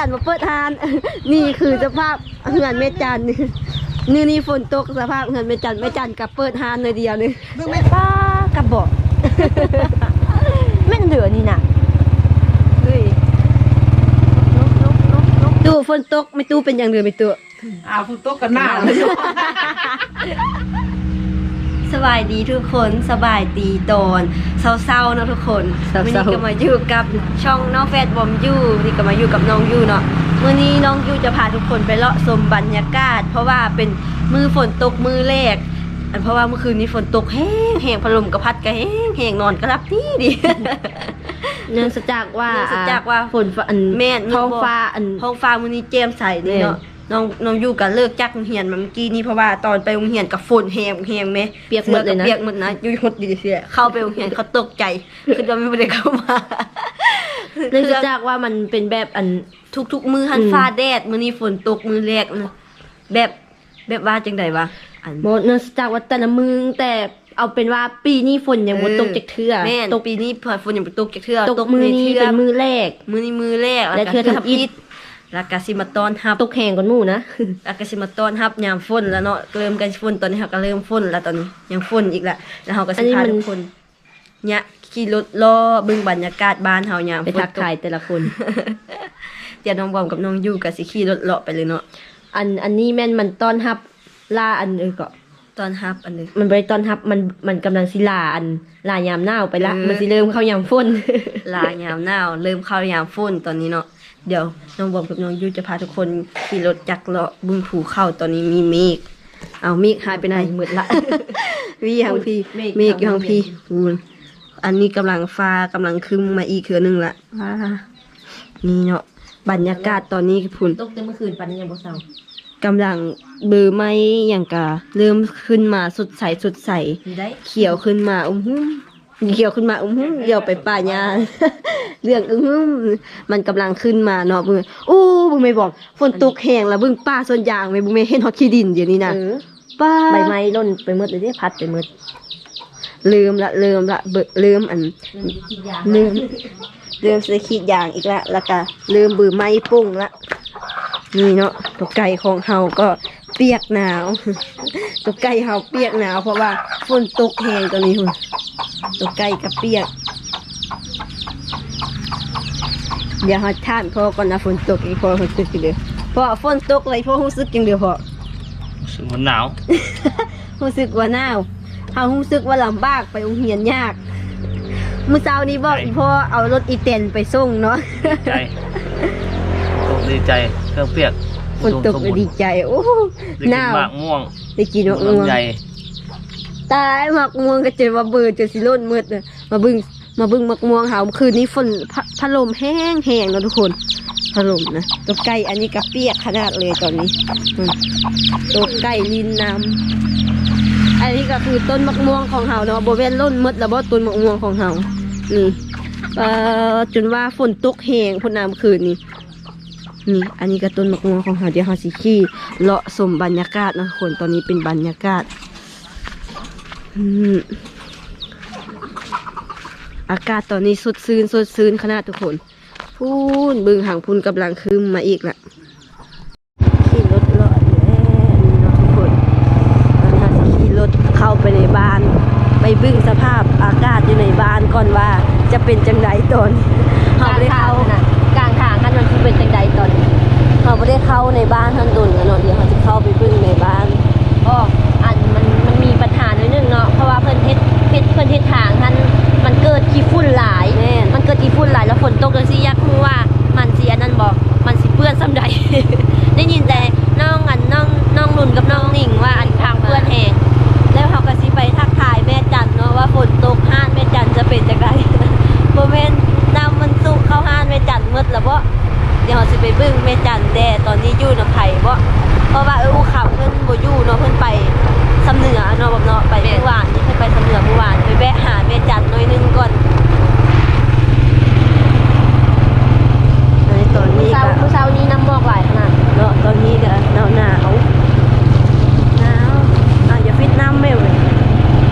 จันมาเปิดทาน นี่คือสภาพเหือนแม่จันนี่นี่ฝนตกสภาพเหือนแม่จันแม่จันกับเปิดทานเลยเดียวนึงเบิ่งแม่ป้ากับบอกแม่นเหลือนี่น่ะเฮ้ยตู้ฝนตกไม่ตู้เป็นอย่างเดือไม่ตู้อ้าวคุณโต๊ะกันหน้าเลย สบายดีทุกคนสบายดีตอนเศร้าๆเนาะทุกคนเศร้าๆวันนี้ก็มาอยู่กับช่องน้องแฟดบอมยูนี่ก็มาอยู่กับน้องยูเนาะมื่อนี้น้องยูจะพาทุกคนไปเลาะชมบรรยากาศ เพราะว่าเป็นมือฝนตกมือแรกอันเพราะว่าเมื่อคืนนี้ฝนตกแห้งแห้งพัดลมกระพัดกระแห้งแห้งนอนก็รับดีดีเนื่องจากว่าเนื่องจากว่าฝนฟ้าอันแม่นท้องฟ้าอันท้องฟ้ามื้อนี้แจ่มใสนี่เนาะ น้องน้องอยู่กับเลิกจักโรงเรียนมาเมื่อกี้นี้เพราะว่าตอนไปโรงเรียนกับฝนแหงแหงไหมเปียกหมดเลยนะเปียกหมดนะอยู่หมดดีเสียเข้าไปโรงเรียนเขาตกใจคือว่าไม่ได้เข้ามาเนื่องจากว่ามันเป็นแบบอันทุกทุกๆมือหันอืมฟ้าแดดมื้อนี้ฝนตกมือแรกนะแบบแบบว่าจังใดวะอันโมเนื่องจากว่าแต่ละมือแต่เอาเป็นว่าปีนี้ฝนยังบ่ตกจากเทื่อแม่นตกปีนี้ฝนยังบ่ตกจากเทื่อตกมือนี้ทื่เป็นมือแรก มือนี้มือแรกและเทื่อก็ทำอิฐแล้วก็สิมาต้อนรับตกแข่งกันหมู่นะแล้วก็สิมาต้อนรับยามฝนแล้วเนาะเริ่มกันฝนตอนนี้เขาก็เริ่มฝนแล้วตอนนี้ยังฝนอีกแล้วแล้วเขาก็อัสินนี้พามันทุกคนเนี่ยขี่รถล้อเบึงบรรยากาศบ้านเฮายามไปฝนทักตทายแต่ละคนเดี๋ยวน้องบอมกับน้องยูก็สิขี่รถเลาะไปเลยเนาะอันอันนี้แม่นมันต้อนรับล่าอันเออก็ตอนรับอันนี้มันบ่ไปต้อนรับมันมันกำลังสิลาอันลายามหนาวไปละเออมันสิเริ่มเข้ายามฝนลายามหนาวเริ่มเข้ายามฝนตอนนี้เนาะ เดี๋ยวน้องบอมกับน้องยูจะพาทุกคนขี่รถจักรเลาะบึงภูเข้าตอนนี้มีเมฆเอาเมฆหายไปไหนมืดละวีทางพี่เมฆเมฆอยู่ทางพี่อูนอันนี้กำลังฟ้ากำลังครึมมาอีกเทือหนึงละว้านี่เนาะบรรยากาศตอนนี้พุ่นตกแต่เมื่อคืนปันยังบ่เศร้ากำลังเบอร์ไม้อย่างกะเริ่มขึ้นมาสดใสสดใสมีได้เขียวขึ้นมาอุ้มหุ้ม เขียวขึ้นมาอุ้มหุ้มเดี๋ยวไปป่ายาเรื่องอุ้มหุ้มมันกำลังขึ้นมาเนาะบึงโอ้บึงไม่บอก ฝนตกแห้งแล้วบึงป้าส่วนยางไม่บึงไม่เห็นฮอตขี้ดินเดี๋ยวนี้นะเออป้าใบไม้ล่นไปหมดเลยที่พัดไปหมดลืมละลืมละเบิดลืมอันลืมลืมสขีดยางอีกละแล้วก็ลืมบือไม้ปุ้งละนี่เนาะตัวไก่ของเฮาก็เปียกหนาวตัวไก่เฮาเปียกหนาว เพราะว่าฝนตกแหงตัวนี้หุ่นตัวไก่ก็เปียก เดี๋ยวเฮาท่านพ่อก่อนนะฝนตกอีกพอรู้สึกอย่างเดียวเพราะฝนตกเลยพ่อรู้สึกอย่างเดียวพอสึกมันหนาวรู้สึกว่าหนาวเฮารู้สึกว่าลำบากไปโรงเรียนยากเมื่อเช้านี้บอกอีพ่อเอารถอีเตนไปส่งเนาะใจตกดีใจเครื่องเปียก ฝนตกเลยดีใจ โอ้โหได้หกินนาวหมากม่วงได้กินมะม่วงลำไยตายหมักม่วงก็เจอมาเบิดเจอสิล้นมืดเลยมาบึงมาบึงมักม่วงหาวคืนนี้ฝนพะพัดลมแห้งแห้งเนาะทุกคนพัดลมนะตัวไก่อันนี้ก็เปียกขนาดเลยตอนนี้อืมตัวไก่ลินน้ำอันนี้ก็คือต้นมะม่วงของเฮาเนาะโบเวนล้นมืดแล้วบ่ต้นมะม่วงของเฮานี่เอ่อจนว่าฝนตกแห้งพนน้ำคืนนี้ นี่อันนี้ก็ต้นมะม่วงของเราเดี๋ยวเราสิขี่เลาะสมบรรยากาศนะคนตอนนี้เป็นบรรยากาศอากาศตอนนี้สดซื่นสดซื่นขนาดทุกคน พูนบึงหางพูนกำลังคืมมาอีกละขี่รถเลาะอยู่แน่นทุกคนเราสิขี่รถเข้าไปในบ้าน ไปบึ้งสภาพอากาศอยู่ในบ้านก่อนว่าจะเป็นจังไดตอนเราไม่ได้เข้า ไม่ได้เข้าในบ้านท่านดุนกันเนาะเดี๋ยวเขาจะเข้าไปพึ่งในบ้านก็อันมันมันมีปัญหาหน่อยหนึงเนาะเพราะว่าเพิ่นเฮ็ดเฮ็ดเพิ่นเฮ็ดทางท่านมันเกิดขี้ฝุ่นหลายแม่นมันเกิดขี้ฝุ่นหลายแล้วฝนตกจังซี่อยากรู้ว่ามันสิอันนั้นบ่มันสิเปื้อนซ้ำใดได้ยินแต่น้องอันน้องน้องนุ่นกับน้องหนิงว่าอันทางเปื้อนแหง แล้วเขาก็สิไปทักทายแม่จันเนาะว่าฝนตกห้านแม่จันจะเป็นจังได โมเมนน้ำมันสุกเข้าห้านแม่จันหมืดแล้วบ่เดี๋ยวเขาสิไปบึ้งแม่จันแต่ตอนนี้อยู่น้ำไผ่บ่เพราะว่าเอออูขับเพิ่นบ่อยู่เนาะเพิ่นไปสำเหนือเนาะแบบเนาะไปเมื่อวานนี่เพิ่นไปสำเหนือเมื่อวานไปแวะหาแม่จันหน่อยหนึงก่อนในตอนนี้ เช้า ก็ มื้อเช้านี้น้ำหมอกหลายขนาด เนาะตอนนี้ก็หนาวหนาวหนาวอะอย่าฟิตน้ำไม่เลย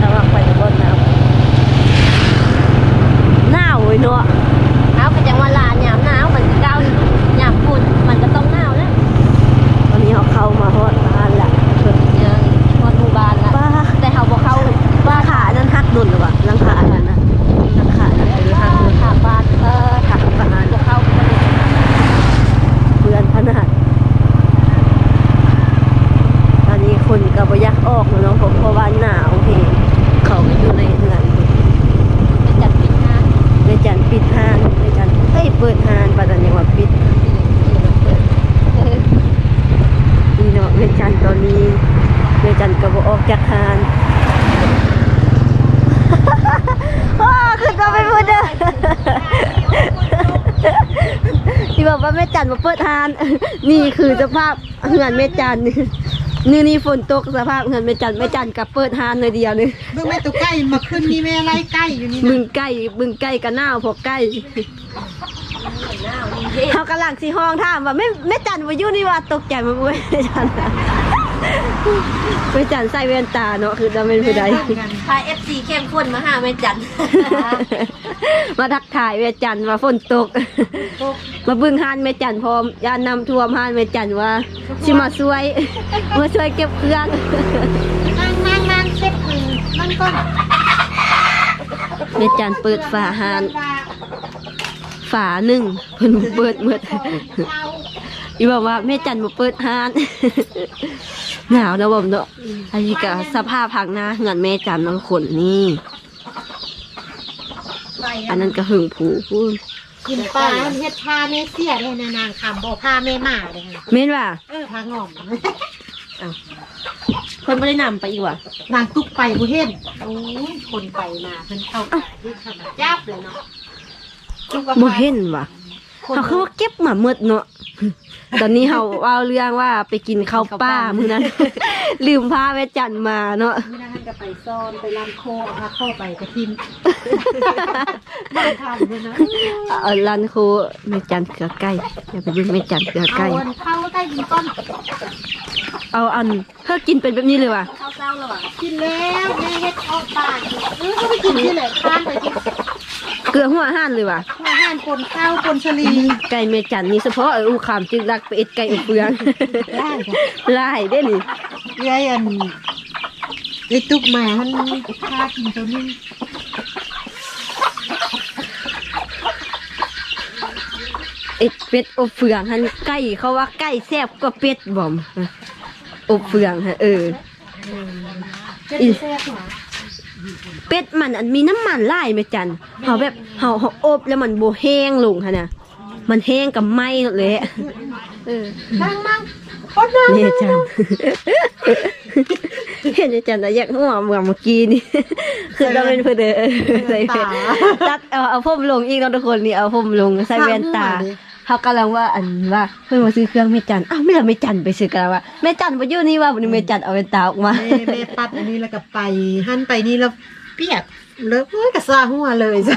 ระวังไปในบนน้ำหนาวเว้ยเนาะ เช้าก็จังว่าลานยามหนาวมันสิก้าวยามฝุ่น นี่คือสภาพเหือนแม่จันนี่นี่ฝนตกสภาพเหือนแม่จันแม่จันกับเปิดฮานเลยเดียวนึงเบิ่งแม่ตัวใกล้มาขึ้นนี่แม่ไล่ใกล้อยู่นี่บึนะงใกล้บึงใกล้กันหน้าวพอใกล้เขากำลังสีห้องถามว่าแม่แม่จันมาอยู่นี่ว่าตกใจมาบุ้ยแม่จันแม่จันใส่แว่นตาเนาะคือจะเป็นผู้ใดพา FC เข้มข้นมาหาแม่จัน มาทักทายแม่จันว่าฝนตก มาบึงฮานแม่จันพร้อมยานนำท่วมฮานแม่จันว่าชิมาช่วยมาช่วยเก็บเครื่องนั่งนั่งนั่งเช็ดมือมันก็แม่จันเปิดฝาฮานฝาหนึ่งเพิ่นเปิดเมื่ออีบอกว่าแม่จันมาเปิดฮานหนาวนะผมเนาะอันนี้ก็สภาพผักหน้าเหือนแม่จันน้องขนนี่ อันนั้นก็หึงผูพูดกินปลาเฮ็ดพาแม่เสียเลยนะนางคำบอกพาแม่หมาเลยค่ะเม่นว่าเออพางอมเพิ่นบ่ได้นำไปอีกว่ะนางตุกไปกูเห็นโอ้ยคนไปมาเพิ่นเข้าที่ขนาดจับเลยเนาะตุกว่าบ่เห็นว่ะคน เขาคือว่าเก็บมาเมื่เนาะตอนนี้เขาเอาเรื่องว่าไปกินข้าวป้ามื้อนั้น ลืมพาแม่จันมาเนาะไม่ได้จะไปซ่อนไปลำโคเอาพาเข้าไปกระทิมบ้านทำเลยนะเอาลันโคแม่จันเกลือไก่อย่าไปดึงแม่จันเกลือเอาไก่อันเข้าใต้ดินต้นเอาอันเธอกินเป็นแบบนี้เลยว่ะข้าวเศร้าแล้วว่ะกินแล้วแม่เฮ็ดเอาปากเออก็ไปกินที่แหละข้านไปที่ เกลือหัวห่านเลยว่ะอาหารปนข้าวปนชลีไก่แม่จันนี่เฉพาะเอออูขามจึงรักไปเอ็ดไก่อบเฟืองได้ค่ะลายได้นี่เอ้ยอันไอ้ตุกหมามันพากินตัวนี้เอ็ดเป็ดอบเฟืองหันไก่เขาว่าไก่แซ่บกว่าเป็ดบ่อมอบเฟืองฮะเออ เจ็ดแซ่บหมา เป็ดมันอันมีน้ำมันไล่ไหมจันเขาแบบเขาเขาอบแล้วมันโบแห้งลงค่ะนะมันแห้งกับไหม้หมดเลยเออนั่งนั่งปนนั่งเนี่ยจันเห็นไหมจันแต่อยากหัวเหมือนเมื่อกี้นี่คือเราเป็นเพื่อนเด้อใส่แว่นตัดเอาเอาผมลงอีกแล้วทุกคนนี่เอาผมลงใส่แว่นตา เขากำลังว่าอันว่าเพื่อนมาซื้อเครื่องแม่จันอ้าวไม่ละแม่จันไปซื้อกันว่าแม่จันไปอยู่นี่ว่าวันนี้แม่จันเอาแว่นตาออกมาแม่แม่ปัดอันนี้แล้วก็ไปหั่นไปนี่แล้วเปียกแล้วเอ้ยกระซ่าหัวเลยจ้ะ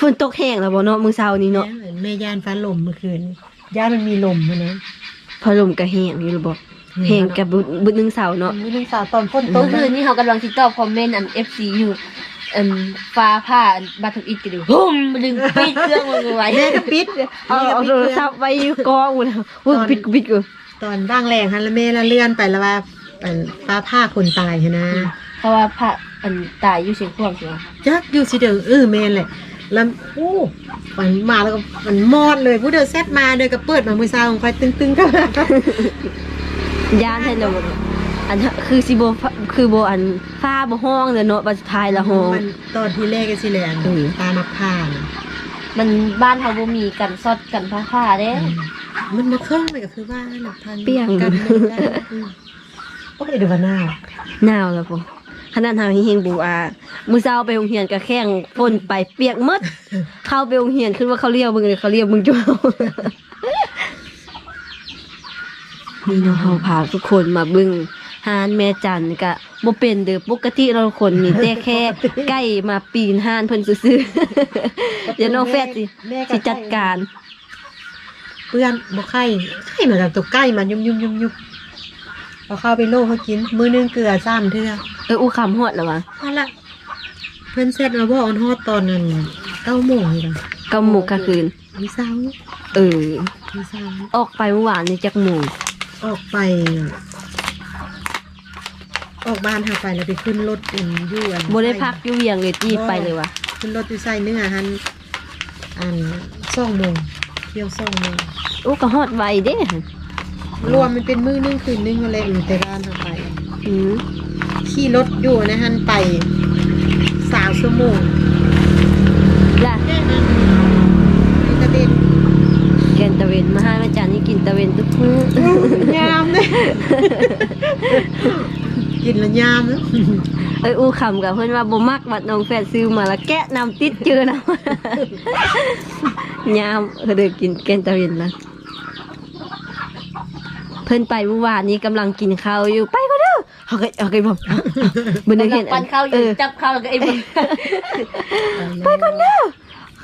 ฝนตกแห้งแล้วบ่เนาะมื้อเช้านี้เนาะแม่ย่านฟ้าลมเมื่อคืนย่านมันมีลมนะพอลมก็แห้งอยู่หรือบ่แห้งกับบึบึนึงเสาเนาะมีนึงสาวตอนฝนตเมื่กอคืนนี้เขากำลังติดต่อคอมเมนต์อัน FC อยู่ อันฟ้าผ่าอันบัตรทุกอิดกันดูหุ่มดึงปิดเครื่องมันไว้แม่ก็ปิดเอาแม่ก็เอาปิดโทรเครื่องศัพท์ไว้อยู่กองหมดแล้วโอ้ยปิดกูปิดกูตอนบ้างแรงฮันแล้วแม่ละเลื่อนไปแล้วว่าอันฟ้าผ้าคนตายหั้นนะ เพราะว่าผ่าอันตายอยู่เชียงขวางใช่ไหมจักอยู่สิเด้อเออแม่นแหละแล้วโอ้มันมาแล้วก็มันมอดเลยผู้เดินเซตมาเดินก็เปิดมามือซาวของไฟตึงๆก็มาย่านให้เรา อันคือสิบ่คือบ่อันฟ้าบ่ห้องเลยเนาะบัดสุดท้ายละห้องมันตอนที่แรกก็สิแหละอันอืมตานักผ้าน่ะมันบ้านเขาบ่มีกันซอดกันผ้าผ้าเด้มันมาเครื่องไปก็คือว่าหลักพันเปียงกันได้อืมโอ้ยเดูว่าหน้าหนาวแล้วพ่อขนาดทางเฮงบูอามื้อเช้าไปโรงเรียนก็แข้งฝนไปเปียกหมด เข้าไปโรงเรียนขึ้นว่าเขาเรียกมึงเลยเขาเรียกมึงจ้านี่เนาะเฮาพาทุกคนมาเบึง ฮานแม่จันกะบ่เป็นเด้อปกติเราคนนี่แต่แค่ใกล้มาปีนฮานเพิ่นซื่อๆเดี๋ยวน้องแฟดสิแม่ก็สิจัดการเปื้อนบ่ไข่ไข่เหมือนกับตัวใกล้มันยุ่มยุ่มยุ่มยุ่มเอาเข้าไปโลกเขากิน มือนึงเกลือซ้ำเทื่อเอออู้คำฮอดแล้ววะเอาละเพื่อนเซตมาบอกอันฮอดตอนนั้นเก้าโมงนี่ละกำหมูกกลางคืนมีเช้าเออมีเช้าออกไปเมื่อวานนี่จักหมูออกไป ออกบ้านหาไปแล้วไปขึ้นรถอันอยู่อันบ่ได้พักอยู่เวียงเลยจี้ไปเลยวะขึ้นรถอยู่ใส่เนื้อหันอันสองโมงเที่ยวสองโมงอู้ก็ฮอดไวเด้รวมมันเป็นมื้อนึงคืนนึงอะไรอยู่แต่ร้านหาไปอืมขี่รถอยู่นะฮันไปสามชั่วโมงล่ะแค่นั้นมีกระเด็นแกนตะเวนมาหาแม่จันนี่กินตะเวนทุกมื้อยามเลย กินและยามนะเอ้ยอู้คำกับเพิ่นว่าบ่มักบัดน้องแฟดซื้อมาแล้วแกะน้ำติดเจอนะ ยามเออเด้อกินแกนตะเวนละพิ่นไปเมื่อวานนี้กำลังกินข้าวอยู่ไปก็เด้อเขาก็เขาก็บอกมันนึงกำลัเห็งนปันข้าวอเอยู่อจับข้าวแล้วก็ไอ้บ่ไปก่อนเด้อ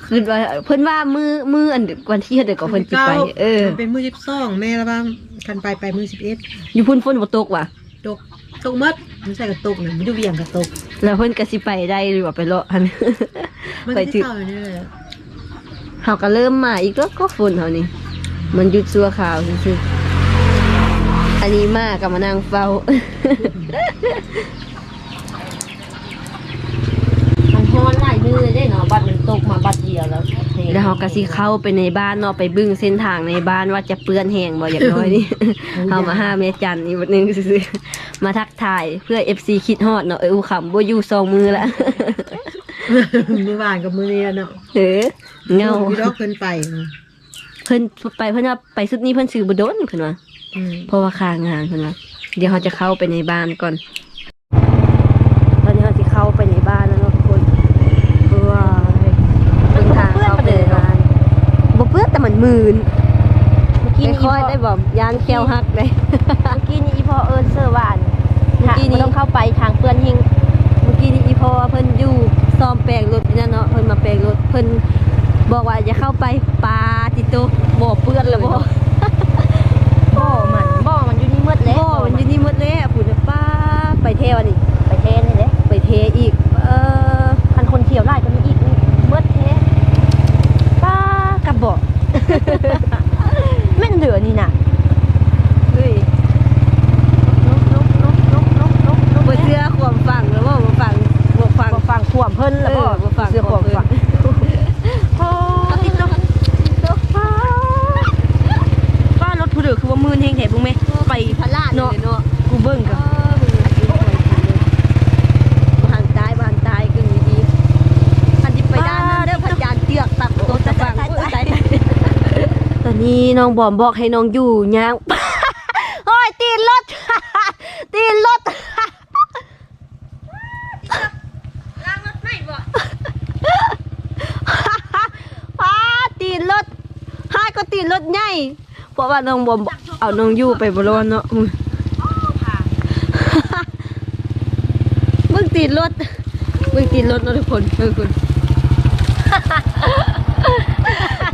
คือว่าเพิ่นว่ามือมืออันวันที่เท่าเด็กก็เพิ่นสิไป เออ เป็นมือ12แม่ละบ้างคันไปไปมือ11อยู่พุ่นฝนบ่ตกว่ะตก ตกหมดมันใส่กระตกน่ะมันดูเวียงกระตกแล้วเพิ่นก็สิไปได้หรือว่าไปเลาะอันมันไปไปถึถึงงนี่เลยเขาก็เริ่มมาอีกแล้วก็ฝนเท่านี้มันหยุดชั่วคราวซื่อๆอันนี้มากับมานั่งเฝ้า มันฮ้อนหลายมือเลยเด้เนาะบัดมันตกมาบัดเดียวแล้วแล้วเขาก็สิเข้าไปในบ้านเนาะไปบึ้งเส้นทางในบ้านว่าจะเปื้อนแห้งบ่อย่างน้อยนี่เอามาห้าเมจันอีกวันหนึงซื่อๆ มาทักทายเพื่อ FC คิดฮอดเนาะเอออูขำบ่อยู่สองมือละมือวานกับมือนี้เนาะเออเงาพี่ดอกเพิ่นไปเพิ่นไปเพิ่นว่าไปสุดนี้เพิ่นซื้อบ่โดนเพิ่นว่าอืมเพราะว่าค่างานเพิ่นว่าเดี๋ยวเขาจะเข้าไปในบ้านก่อน ตอนนี้เราจะเข้าไปในบ้านแล้วเนาะทุกคนเพื่อเดินทางเข้าไปในบ้านบ่เปื้อนแต่มันมืนเมื่อกี้ไม่นี่ค่อยได้บอกยานแควหักเลยเมื่อกี้นี่อีพ่อเอิ้นเสื้อหวาน เมื่อกี้นี้บ่ต้องเข้าไปทางเปื้อนหิงเมื่อกี้นี้อีพอเพิ่นอยู่ซ่อมแปลงรถนี่นะเนาะเพิ่นมาแปลงรถเพิ่นบอกว่าอย่าเข้าไปปลาติโตบ่เปื้อนเลยบ่บ่มันบ่มันอยู่นี่หมดแล้วบ่มันอยู่นี่หมดแล้วพุ่นน่ะป้าไปเที่ยวนี่ไปเทนนี่เด้ไปเทอีก เออคันคนเที่ยวหลายก็มีอีกหมดแท้ป้ากระบอกแม่นเหลือนี่น่ะ เฮ้ย นกนกนกนกนกนกนก บ่เชื่อความฟังแล้วบ่บ่ฟังบ่ฟัง บ่ฟังขวมเพิ่นแล้วบ่ เออบ่ฟัง เสื้อขวมฟัง โอ้ติดลมป้าป้ารถผู้เดือคือว่ามือแห้งแท้บุ้งแม่ไป พลาด เนาะ เนาะ กูเบิ่งกับบ้านตายบ้านตายกึ่งดีๆอันที่ไปด้านนั้นเด้อพยานเตือกตักตัวจะฟังโอ้ยตายตอ นนี้น้องบอมบอกให้น้องอยู่ย่างโอ้ยตีนรถ ตีนรถล้างรถไม่บ่ป้าตีนรถให้ก็ตีนรถใหญ่เพราะว่าน้องบอมบอกเอาน้องอยู่ไปบรอนเนาะมึงมึงตีนรถมึงตีนรถเนาะทุกคนเออคุณ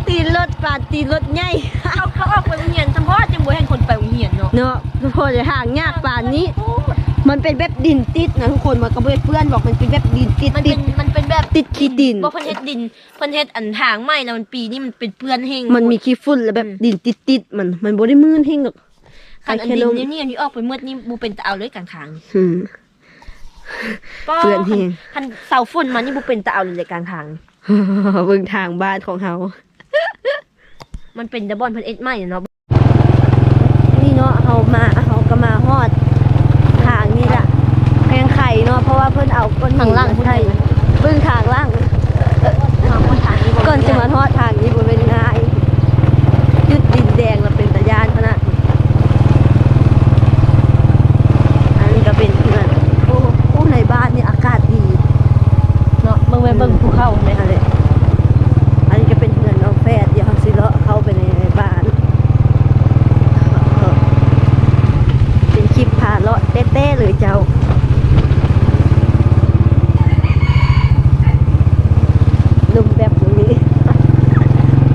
ตีนรถปาดตีนรถใหญ่ เขาเขาออกไปโรงเรียนเฉพาะจังบ่เห็นคนไปโรง เรียนเนาะเนาะทุกคนจะห่างยากป่านนี้ มันเป็นแบบดินติดนะทุกคนมันก็เพื่อนบอกมันเป็นแบบดินติดมันติเป็ดนมันเป็นแบบติดขี้ดิน บ่เพิ่นเฮ็ดดินเพิ่นเฮ็ดอันทางใหม่แล้วมันปีนี้มันเป็นเปื้อนแห้งมันมีขี้ฝุ่นแล้วแบบดินติดติดๆมันมันบ่ได้มืนเฮงหรอกคันอันแค่ดิลนงนี่นี่อันนี้ออกไปหมดนี่บ่เป็นตาเอาเลยกลางทางอืมป้เปื้อนแห้ง คันเสาฝนมานี่บ่เป็นตาเอาเลยกลางทาง เบิ่งทางบ้านของเฮา มันเป็นตะบอนเพิ่นเอ็ดใหม่เนาะ นี่เนาะเฮามาเฮาก็มาฮอดทางนี่ล่ะแพงไข่เนาะเพราะ ว่าเพิ่นเอาก้อนหินมาใส่เบิ่งทางล่าง ทางคนทางนี้บ่ ก่อนจะมาทอดทางนี้บ่เป็นง่ายยุดดินแดงแล้วเป็นตะยานขนาดนี้อันนี้ก็เป็นเพื่อนโอ้โอ้ในบ้านนี่อากาศดี เนาะเบิ่งไปเบิ่งภูเขา ในอะไรอันนี้ก็เป็นเพื่อนน้องแฟดเดี๋ยวเขาสิเลาะเข้าไปในบ้านเออเป็นคลิปพาเลาะเต้ๆเลยเจ้า ลมแบบนี้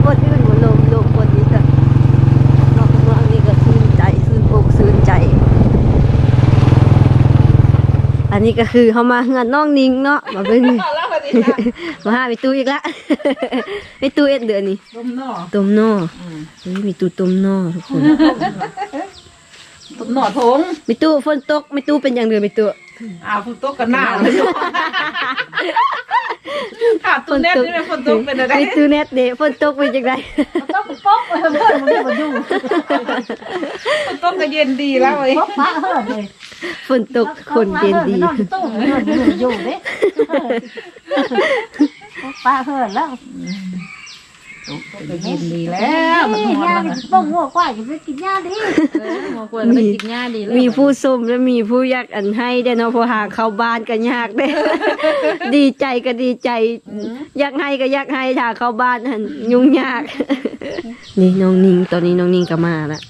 คนอื่นบ่ลมลมคนนี้ก็นอกเมืองนี่ก็ชื่นใจชื่นอกชื่นใจ อั นนี้ก็คือเขามาเฮือนน้องนิงเนาะมาเบิ่งมาหาไปตู้อีกละไปตู้เอ็ดเดือนนี้ต้มหน่อต้มนอเฮ้ยมีตู้ต้มนอทุกคนต้มหน่อทงมีตู้ฝนตกมีตู้เป็นอย่างเดือนมีตู้อ้าวฝนตกกันหนาวเลยขาดตัวเน็ตนี่เป็นฝนตกเป็นอะไรมีตู้เน็ตเด้ฝนตกเป็นจังไดต้องป๊อกเลยเพื่อนมันไม่มาอยู่ฝนตกก็เย็นดีแล้วเว้ยป้าเฮิร์ดเลย ฝนตกคนเย็นดีอนตู้เฮิร์ดอยู่อยู่เด้ป้าเฮิร์ดแล้วเย็นดีแล้วมันนี่ร้อนยาแล้วบ้องหัวกว่าจะไปกินยาดิเออหมอควรไปกินหญ้าดีมีผู้ส้มและมีผู้อยากอันให้ได้เนาะพอหาเข้าบ้านก็ยากเด้ดีใจก็ดีใจอยากให้ก็อยากให้ถ้าเข้าบ้านหันยุ่งยากนี่น้องนิงตอนนี้น้องนิงก็มาละ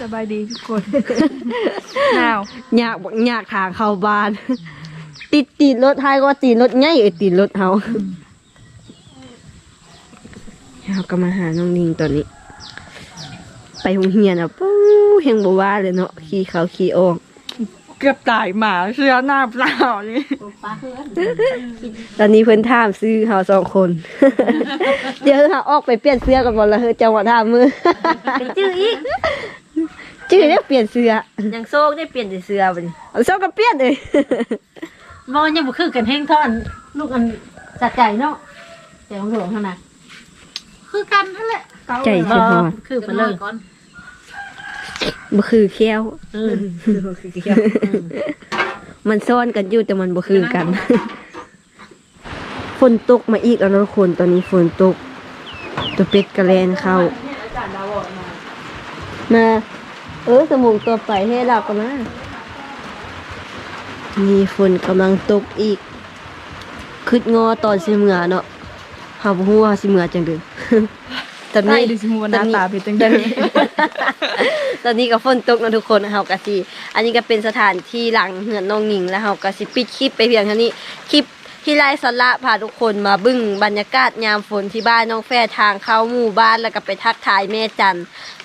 สบายดีทุกคนหนาวอยากบอกอยากทางเข้าบ้าน ติดติดรถไทยก็ว่าติดรถง่ายเออติดรถเฮาเราก็มาหาน้องนิงตอนนี้ ไปโรงเรียนอะปู้เฮงบว่าเลยเนาะขี่เขาขี่ออกเกือบตายหมาเสื้อหน้าเปล่านี่ปลาเพื่อนตอนนี้เพิ่นถามซื้อเฮาสองคน เดี๋ยวเฮาออกไปเปลี่ยนเสื้อกันบ่ละเฮ้ยจังหวะถามมือไปจื้ออีก จื้อได้เปลี่ยนเสื้อยังโซกได้เปลี่ยนแต่เสื้อบัดนี้เอาเสื้อก็เปลี่ยนเลยมองยังบ่คือกันแห้งท่อนลูกอันจัดใจเนาะแต่หลวงเท่านั้นคือกันนั่นแหละใจสิฮอดคือไปเลยบ่คือแค้วเออมันซ่อนกันอยู่แต่มันบ่คือกัน ฝนตกมาอีกแล้วเนาะทุกคนตอนนี้ฝนตก ตัวเป็ดกระแลนเข้า มา เออสมุงตัวไปให้เรากันนะมีฝนกำลังตกอีกคืดงอตอนสิเมือเนาะหาบ่ฮู้ว่าสิเมือจังเด้อตอนได้นี้ดิสมูหน้าตาเป็นจังตได๋อนนี้ตอนนี้ก็ฝนตกนะทุกคนเฮากะสิอันนี้ก็เป็นสถานที่หลังเหือนน้องหญิงแล้วเฮากะสิปิดคลิปไปเพียงเท่านี้คลิป ที่ไล่สาระพาทุกคนมาบึ้งบรรยากาศยามฝนที่บ้านน้องแฟดทางเข้าหมู่บ้านแล้วก็ไปทักทายแม่จัน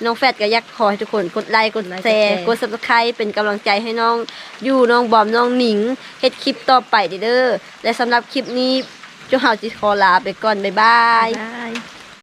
น้องแฟดก็อยักขอให้ทุกคนกดไลค์กดแชร์กด subscribe เป็นกำลังใจให้น้องอยู่น้องบอมน้องหนิงเฮ็ดคลิปต่อไปเด้อและสำหรับคลิปนี้เจ้าเฮาจิขอลาไปก่อนบ๊ายบายได้